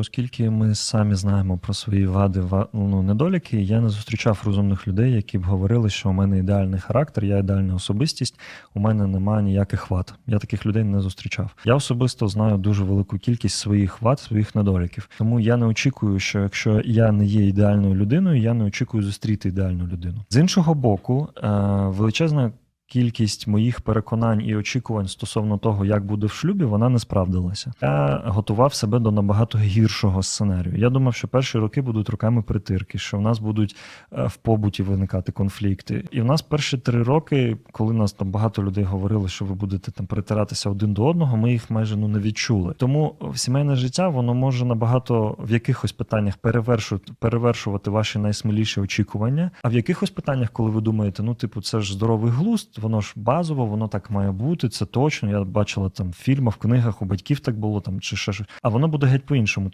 Оскільки ми самі знаємо про свої вади, ва- ну, недоліки, я не зустрічав розумних людей, які б говорили, що у мене ідеальний характер, я ідеальна особистість, у мене немає ніяких вад. Я таких людей не зустрічав. Я особисто знаю дуже велику кількість своїх вад, своїх недоліків. Тому я не очікую, що якщо я не є ідеальною людиною, я не очікую зустріти ідеальну людину. З іншого боку, е, величезна. Кількість моїх переконань і очікувань стосовно того, як буде в шлюбі, вона не справдилася. Я готував себе до набагато гіршого сценарію. Я думав, що перші роки будуть роками притирки, що в нас будуть е, в побуті виникати конфлікти. І в нас перші три роки, коли нас там багато людей говорили, що ви будете там притиратися один до одного, ми їх майже ну не відчули. Тому сімейне життя воно може набагато в якихось питаннях перевершувати, перевершувати ваші найсміліші очікування. А в якихось питаннях, коли ви думаєте, ну типу, це ж здоровий глузд, воно ж базово, воно так має бути, це точно. Я бачила там в фільмах, в книгах, у батьків так було там чи ще щось. А воно буде геть по-іншому.